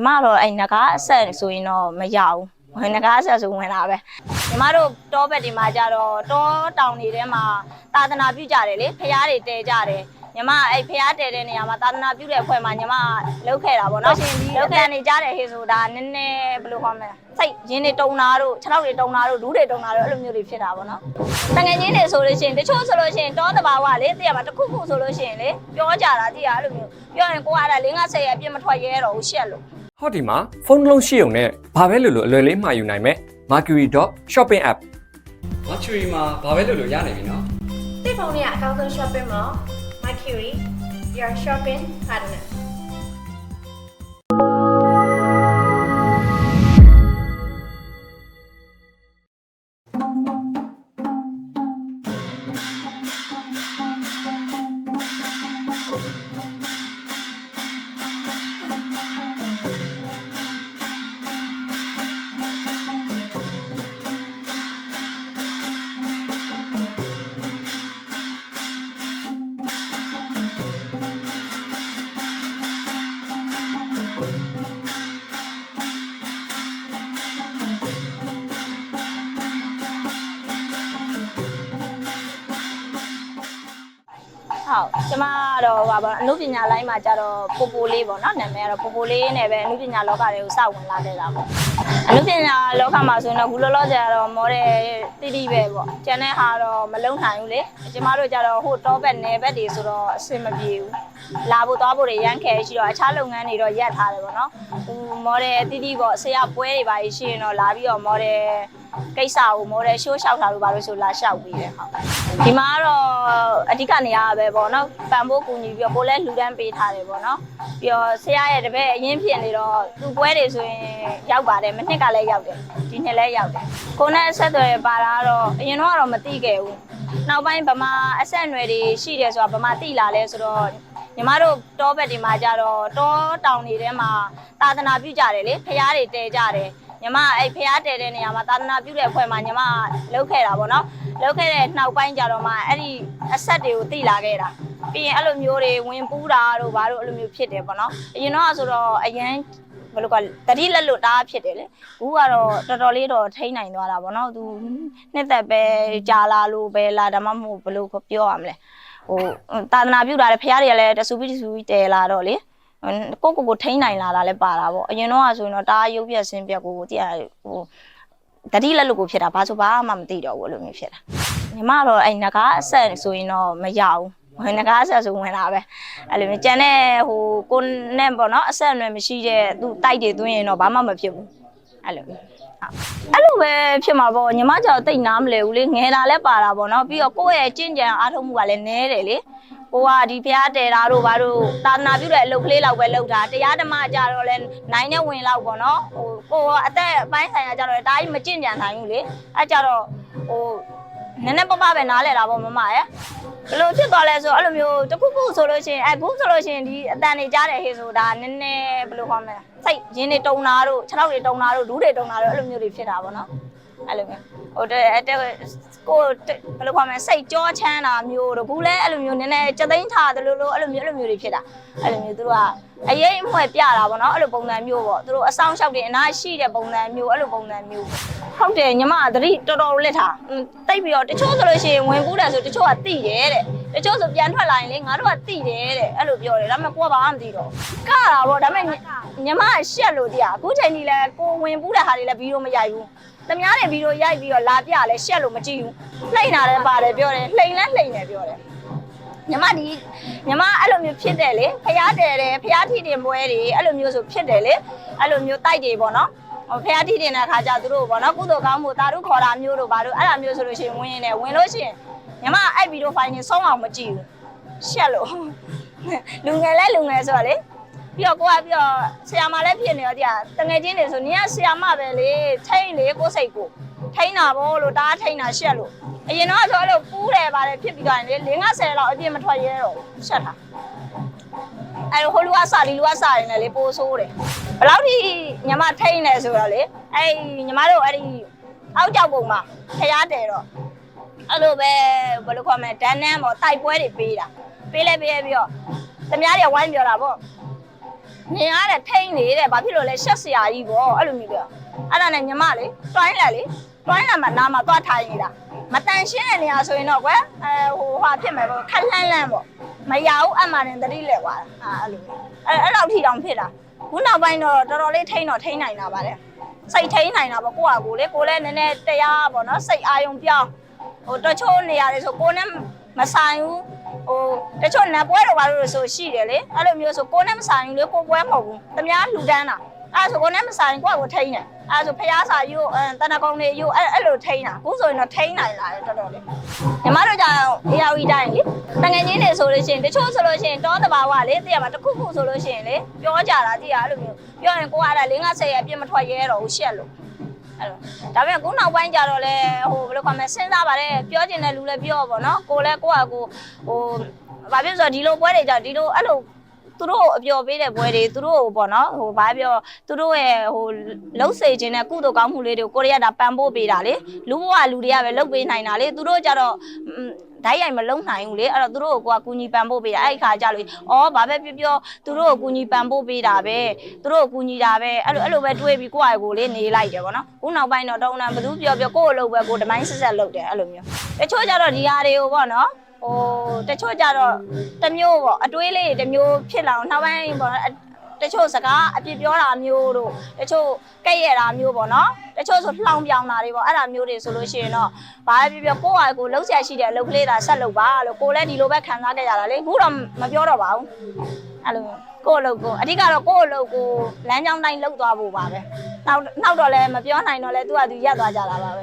ညီမတော့အဲ့ငကားအဆက်ဆိုရင်တော့မရဘူးဝင်ငကားအဆက်ဆိုဝင်လာပဲညီမတို့တောဘက်ဒီမှာကြတော့တောတောင်တွေထဲမှာသာသနာပြုကြတယ်လေဖျားတွေတဲကြတယ်ညီမအဲ့ဖျားတဲတဲ့နေရာမှာသာသနာပြုတဲ့အဖွဲ့မှာညီမလောက်ခဲ့တာပေါ့နော်လောက်ခဲ့နေကြတယ်ဟေဆိုဒါနည်းနည်းဘယ်လိုခေါ်မလဲစိတ်ရင်းတွေတုံတာတို့ခြေထောက်တွေတုံတာတို့ဒူးတွေတုံတာတို့အဲ့လိုမျိုးတွေဖြစ်တာပေါ့နော်တငယ်ချင်းတွေဆိုလို့ရှိရင်တချို့ဆိုလို့ရှိရင်တောတဘာဝလေတည့်ရမှာတစ်ခုခုဆိုလို့ရှိရင်လေပြောကြတာတည့်ရအဲ့လိုမျိုးပြောရင်ကိုကအဲ့ဒါ၄50ရဲ့အပြစ်မထွက်ရဲတော့ဘူးရှက်လို့ ဟောဒီမှာဖုန်းတစ်လုံးရှိုံနဲ့ဘာပဲလို့လို့အလွယ်လေးမှာယူနိုင်မယ် Mercury.shopping app Mercury မှာဘာပဲလို့လို့ရနိုင်ပြီနော် တိဖုန်းနဲ့အကောင်းဆုံး shopping mall Mercury your shopping partner ဟုတ်ကျမကတော့ဟာပါအနုပညာလိုင်းမှာကျတော့ပိုပိုလေးပေါ့နော်နာမည်ကတော့ပိုပိုလေးနဲ့ပဲအနုပညာလောကတွေကိုစဝင်လာခဲ့တာပေါ့အနုပညာလောကမှာဆိုရင်တော့ဘူးလောလောဆယ်ကတော့မော်ဒယ်တိတိပဲပေါ့ကျန်တဲ့ဟာတော့မလုံနိုင်ဘူးလေကျမတို့ကျတော့ဟိုတောဘက်နယ်ဘက်တွေဆိုတော့အဆင်မပြေဘူးလာဖို့သွားဖို့တွေရမ်းခဲရှိတော့အခြားလုပ်ငန်းတွေတော့ရပ်ထားတယ်ပေါ့နော်ဟိုမော်ဒယ်တိတိပေါ့ဆရာပွဲတွေပါရှိရင်တော့လာပြီးတော့မော်ဒယ်ကိစ္စကိုမော်ဒယ်ရှိုးလျှောက်တာလို့ပါလို့ဆိုလာလျှောက်ပြီးတယ်ဟုတ်ဒီမှာကတော့အဓိကနေရာပဲပေါ့နော်ပံဖို့ကူညီပြီးတော့ကိုလည်းလှူဒန်းပေးထားတယ်ပေါ့နော်ပြီးတော့ဆရာရဲ့တပည့်အရင်ဖြစ်နေတော့သူပွဲတွေဆိုရင်ရောက်ပါတယ်မနှစ်ကလည်းရောက်တယ်ဒီနှစ်လည်းရောက်တယ်ကိုနဲ့အဆက်အသွယ်ပါတာကတော့အရင်တော့ကတော့မသိခဲ့ဘူးနောက်ပိုင်းဗမာအဆက်အနွယ်တွေရှိတယ်ဆိုတာဗမာသိလာလဲဆိုတော့ညီမတို့တောဘက်တွေမှာကြတော့တောတောင်တွေထဲမှာသာသနာပြုကြတယ်လေဖျားတွေတဲကြတယ် ညီမအဲ့ဖျားတဲတဲ့နေရာမှာသာသနာပြုတဲ့အဖွဲ့မှာညီမလောက်ခဲ့တာပေါ့နော်လောက်ခဲ့တဲ့နောက်ပိုင်းကြတော့မှအဲ့ဒီအဆက်တွေကိုသိလာခဲ့တာပြီးရင်အဲ့လိုမျိုးတွေဝင်ပူးတာတို့ဘာလို့အဲ့လိုမျိုးဖြစ်တယ်ပေါ့နော်အရင်တော့ဆိုတော့အရင်ဘယ်လိုကတတိလက်လွတ်တားဖြစ်တယ်လေဘူးကတော့တော်တော်လေးတော့ထိန်းနိုင်သွားတာပေါ့နော်သူနှစ်သက်ပဲကြာလာလို့ပဲလာဒါမှမဟုတ်ဘယ်လိုပြောရမလဲဟိုသာသနာပြုတာလေဖះတွေကလည်းတဆူပြီးတဆူပြီးတဲလာတော့လေ ကိုကိုကိုထိန်းနိုင်လာတာလည်းပါတာပေါ့အရင်တော့ဆိုရင်တော့တားရုပ်ပြက်ဆင်းပြက်ကိုကိုတည့်ရဟိုတတိလက်လွတ်ကိုဖြစ်တာဘာဆိုဘာမှမသိတော့ဘူးအဲ့လိုမျိုးဖြစ်တာညီမတော့အဲ့ငကားအဆက်ဆိုရင်တော့မရဘူးဝင်ငကားအဆက်ဆိုဝင်လာပဲအဲ့လိုမျိုးကျန်တဲ့ဟိုကိုနဲ့ပေါ့နော်အဆက်အနွယ်မရှိတဲ့သူတိုက်တွေသွင်းရင်တော့ဘာမှမဖြစ်ဘူးအဲ့လိုမျိုးအဲ့လိုပဲဖြစ်မှာပေါ့ညီမကြောင့်တိတ်နားမလဲဘူးလေငယ်တာလည်းပါတာပေါ့နော်ပြီးတော့ကိုယ့်ရဲ့ကျင့်ကြံအားထုတ်မှုကလည်းနည်းတယ်လေ ကိုကဒီဖျားတဲတာတို့ဘာတို့သာသနာပြုတဲ့အလုပ်ကလေးလောက်ပဲလုပ်တာတရားဓမ္မကြတော့လဲနိုင်နဲ့ဝင်လောက်ပေါ့နော်ဟိုကိုကအသက်အပိုင်းဆိုင်ရာကြတော့ဒါကြီးမကျင့်ကြံနိုင်ဘူးလေအဲကြတော့ဟိုနည်းနည်းပပပဲနားလဲတာပေါ့မမရဲ့ဘလို့ဖြစ်သွားလဲဆိုအဲ့လိုမျိုးတခုခုဆိုလို့ရှိရင်အခုဆိုလို့ရှိရင်ဒီအတန်နေကြားတယ်ဟေးဆိုဒါနည်းနည်းဘယ်လိုခေါ်မလဲစိတ်ရင်းတွေတုံတာတို့ခြေထောက်တွေတုံတာတို့ဒူးတွေတုံတာတို့အဲ့လိုမျိုးတွေဖြစ်တာပေါ့နော် အဲ့လိုမျိုးဟိုတဲ့တဲ့ကိုဘယ်လိုခေါ်မလဲစိတ်ကြောချမ်းတာမျိုးတို့ဘူးလဲအဲ့လိုမျိုးနည်းနည်းကြသိန်းထားတယ်လို့လို့အဲ့လိုမျိုးအဲ့လိုမျိုးတွေဖြစ်တာအဲ့လိုမျိုးသူတို့ကအရေးအမွှဲပြတာပေါ့နော်အဲ့လိုပုံစံမျိုးပေါ့သူတို့အဆောင်လျှောက်တွေအနာရှိတဲ့ပုံစံမျိုးအဲ့လိုပုံစံမျိုး ဟုတ်တယ်ညီမကသတိတော်တော်လက်ထားတိတ်ပြီးတော့တချို့ဆိုလို့ရှိရင်ဝင်ကူးတယ်ဆိုတချို့ကတိတယ်တဲ့တချို့ဆိုပြန်ထွက်လာရင်လေငါတို့ကတိတယ်တဲ့အဲ့လိုပြောတယ်ဒါပေမဲ့ကိုကဘာမှမသိတော့ကတာပေါ့ဒါပေမဲ့ညီမကရှက်လို့တရားအခုချိန်ကြီးလဲကိုဝင်ပူးတဲ့ဟာတွေလည်းဗီဒီယိုမရိုက်ဘူးတမားတွေဗီဒီယိုရိုက်ပြီးတော့လာပြလဲရှက်လို့မကြည့်ဘူးလှိမ့်တာလည်းပါတယ်ပြောတယ်လှိမ့်လဲလှိမ့်တယ်ပြောတယ်ညီမဒီညီမအဲ့လိုမျိုးဖြစ်တယ်လေဖျားတယ်တယ်ဖျားထီတင်ပွဲတွေအဲ့လိုမျိုးဆိုဖြစ်တယ်လေအဲ့လိုမျိုးတိုက်တွေပေါ့နော်ဟို ဖျားထီတင်တဲ့ခါကျသူတို့ပေါ့နော်ကုသိုလ်ကောင်းမှုတာတို့ခေါ်တာမျိုးတို့ဘာလို့အဲ့လိုမျိုးဆိုလို့ရှိရင်ဝင်ရင်လည်းဝင်လို့ရှိရင်ညီမအဲ့ဗီဒီယိုဖိုင်ကြီးဆုံးအောင်မကြည့်ဘူးရှက်လို့လူငယ်လဲလူငယ်ဆိုတော့လေပြီးတော့ကိုကပြီးတော့ဆရာမလည်းဖြစ်နေရောတရားတငယ်ချင်းတွေဆိုနင်ကဆရာမပဲလေထိန်လေကိုစိတ်ကိုထိန်တာဗောလို့တားထိန်တာရှက်လို့အရင်တော့ဆိုလို့ပူးတယ်ပါတယ်ဖြစ်ပြီးတော့လေ50လောက်အပြည့်မထွက်ရဲတော့ရှက်တာအဲဟိုလူကစဒီလူကစနေတယ်လေပိုးဆိုးတယ် ဘယ်လောက်ထိညီမထိန်နေဆိုတော့လေအဲညီမတို့အဲ့ဒီအောက်ကြောက်ပုံမှာဖျားတယ်တော့အဲ့လိုပဲဘယ်လိုခေါ်မလဲဒန်းနန်းပေါ့တိုက်ပွဲတွေပေးတာပေးလဲပေးရပြီးတော့သမားတွေဝိုင်းပြောတာပေါ့နေရတဲ့ထိန်နေတဲ့ဘာဖြစ်လို့လဲရှက်စရာကြီးပေါ့အဲ့လိုမျိုးပြောအဲ့ဒါနဲ့ညီမလေတွိုင်းလက်လေတွိုင်းလက်မှာနားမှာသွားထိုင်နေတာမတန်ရှင်းတဲ့နေရာဆိုရင်တော့ကွယ်အဲဟိုဟာဖြစ်မယ်ပေါ့ခက်လှမ်းလှမ်းပေါ့မရဘူးအမှန်တန်တတိလဲသွားတာအဲ့လိုအဲ့အဲ့လောက်ထီတောင်ဖြစ်တာ ခုနောက်ပိုင်းတော့တော်တော်လေးထိန်းတော့ထိန်းနိုင်တာပါတယ်စိတ်ထိန်းနိုင်တာပေါ့ကိုယ့်ဟာကိုယ်လေကိုယ်လည်းနည်းနည်းတရားပေါ့နော်စိတ်အာယုံပြောင်းဟိုတချို့နေရာတွေဆိုကိုယ်နဲ့မဆိုင်ဘူးဟိုတချို့နတ်ပွဲတော့ဘာလို့ဆိုရှိတယ်လေအဲ့လိုမျိုးဆိုကိုယ်နဲ့မဆိုင်ဘူးလေကိုယ်ပွဲမဟုတ်ဘူးတမားလူတန်းတာ အဲ့ဒါဆိုကိုယ်နဲ့မဆိုင်ကိုယ့်ဟာကိုယ်ထိန်းတယ်အဲ့ဒါဆိုဖျားစာယူအဲတဏ္ဍကုံတွေယူအဲ့အဲ့လိုထိန်းတာအခုဆိုရင်တော့ထိန်းနိုင်လာတယ်တော်တော်လေးညီမတို့ကြောင့် ARV တိုင်းလေတငယ်ချင်းတွေဆိုလို့ရှိရင်တချို့ဆိုလို့ရှိရင်တောတဘာဝလေသိရမှာတစ်ခုခုဆိုလို့ရှိရင်လေပြောကြတာသိရအဲ့လိုမျိုးပြောရင်ကိုကအဲ့ဒါ၄50ရဲ့အပြစ်မထွက်ရဲတော့ဘူးရှက်လို့အဲ့လိုဒါပေမဲ့ခုနောက်ပိုင်းကြတော့လေဟိုဘယ်လိုခေါ်မလဲစဉ်းစားပါတယ်ပြောချင်တဲ့လူလည်းပြောပေါ့နော်ကိုလည်းကိုကကိုဟိုဘာဖြစ်ဆိုတော့ဒီလိုပွဲတွေကြောင့်ဒီလိုအဲ့လို သူတို့အပျော်ပေးတဲ့ပွဲတွေသူတို့ပေါ့နော်ဟိုဘာပြောသူတို့ရဲ့ဟိုလှုပ်စေခြင်းနဲ့ကုသိုလ်ကောင်းမှုလေးတွေကိုကိုရီးယားဒါပံ့ပိုးပေးတာလေလူဘဝလူတွေကပဲလှုပ်ပေးနိုင်တာလေသူတို့ကြတော့ဓာတ်ရိုက်မလုံးနိုင်ဘူးလေအဲ့တော့သူတို့ကိုကကူညီပံ့ပိုးပေးတာအဲ့ဒီခါကြလို့ဩဘာပဲပြောပြောသူတို့ကိုကူညီပံ့ပိုးပေးတာပဲသူတို့ကိုကူညီတာပဲအဲ့လိုအဲ့လိုပဲတွေးပြီးကိုယ့်အကိုလေးနေလိုက်တယ်ဗောနော်ခုနောက်ပိုင်းတော့တုံးတန်ဘသူပြောပြောကိုယ့်အလုပ်ပဲကိုယ်တမိုင်းဆက်ဆက်လုပ်တယ်အဲ့လိုမျိုးတချို့ကြတော့ဒီဟာတွေကိုဗောနော် ဟိုတချို့ကြတော့တစ်မျိုးပေါ့အတွေးလေးတွေတစ်မျိုးဖြစ်လာအောင်နောက်ပိုင်းဗောနော်တချို့စကားအပြစ်ပြောတာမျိုးတို့တချို့ကဲ့ရဲ့တာမျိုးပေါ့နော်တချို့ဆိုလှောင်ပြောင်တာတွေပေါ့အဲ့ဒါမျိုးတွေဆိုလို့ရှိရင်တော့ဘာပဲပြောပြောကိုယ့်ဟာကိုယ်လှုပ်ရှားရှိတဲ့အလုပ်ကလေးသာဆက်လုပ်ပါလို့ကိုယ်လည်းဒီလိုပဲခံစားခဲ့ကြတာလေအခုတော့မပြောတော့ပါဘူးအဲ့လိုကိုယ့်အလုပ်ကိုအဓိကတော့ကိုယ့်အလုပ်ကိုလမ်းကြောင်းတိုင်းလှုပ်သွားဖို့ပါပဲနောက်နောက်တော့လည်းမပြောနိုင်တော့လဲသူကသူရက်သွားကြတာပါပဲ